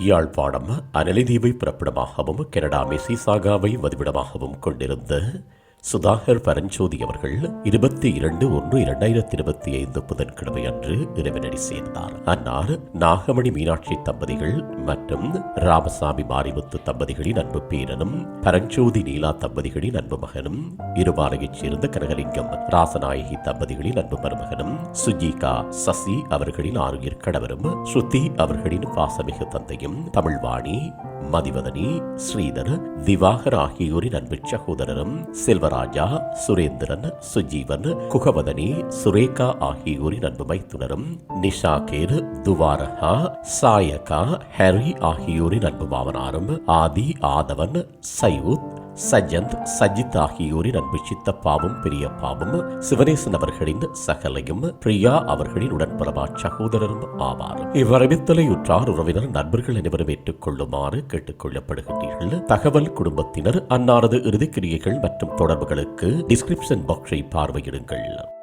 Yazhpanam அனலிதீவை பிறப்பிடமாகவும் Canada மெசிசாகாவை வதிவிடமாகவும் கொண்டிருந்த சுதாகர் பரஞ்சோதி அவர்கள் இருபத்தி இரண்டு ஒன்று இரண்டாயிரத்தி இருபத்தி ஐந்து புதன்கிழமை அன்று இறைவனடி சேர்ந்தார். அன்னார் நாகமணி மீனாட்சி தம்பதிகள் மற்றும் ராமசாமி மாரிமுத்து தம்பதிகளின் அன்பு பேரனும் பரஞ்சோதி நீலா தம்பதிகளின் அன்பு மகனும் இருபாலையைச் சேர்ந்த கனகலிங்கம் ராசநாயகி தம்பதிகளின் அன்பு மருமகனும் சுஜிகா சசி அவர்களின் ஆறுயிர் கணவரும் ஸ்ருதி அவர்களின் பாசமிகு தந்தையும் தமிழ்வாணி மதிவதனி ஸ்ரீதர் திவாகர் ஆகியோரின் அன்பு சகோதரரும் ராஜா சுரேந்திரன் சுஜீவன் குகவதனி சுரேகா ஆகியோரின் அன்பு மைத்துனரும் நிஷாகேர் துவாரகா சாயகா ஹரி ஆகியோரின் அன்பு மாமனாரும் ஆதி ஆதவன் சயூத் சஜந்த் சஜித் ஆகியோரின் அன்பு சித்தப்பாவும் பெரியப்பாவும் சிவனேசன் அவர்களின் சகலையும் பிரியா அவர்களின் உடன்பரமா சகோதரரும் ஆவார். இவ்வரவித்தலை உற்றார் உறவினர் நண்பர்கள் அனைவரும் ஏற்றுக்கொள்ளுமாறு கேட்டுக் தகவல் குடும்பத்தினர் அன்னாரது இறுதிக்கிரியைகள் மற்றும் தொடர்புகளுக்கு டிஸ்கிரிப்ஷன் பாக்ஸை பார்வையிடுங்கள்.